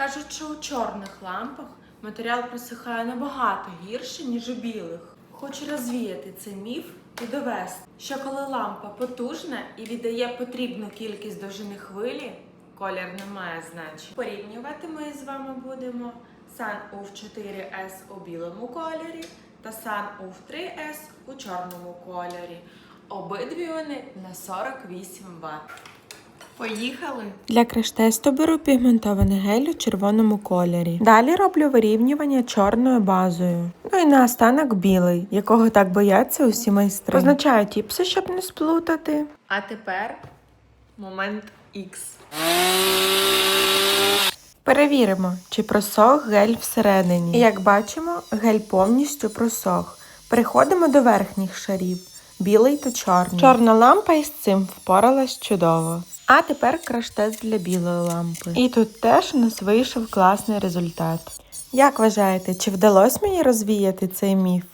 Кажуть, що у чорних лампах матеріал просихає набагато гірше, ніж у білих. Хочу розвіяти цей міф і довести, що коли лампа потужна і віддає потрібну кількість довжини хвилі, колір не має значення. Порівнювати ми з вами будемо SunUV 4S у білому кольорі та SunUV 3S у чорному кольорі. Обидві вони на 48 Вт. Поїхали! Для краш-тесту беру пігментований гель у червоному кольорі. Далі роблю вирівнювання чорною базою. Ну і наостанок білий, якого так бояться усі майстри. Позначаю тіпси, щоб не сплутати. А тепер момент X. Перевіримо, чи просох гель всередині. І як бачимо, гель повністю просох. Переходимо до верхніх шарів білий та чорний. Чорна лампа із цим впоралась чудово. А тепер краш-тест для білої лампи. І тут теж у нас вийшов класний результат. Як вважаєте, чи вдалося мені розвіяти цей міф?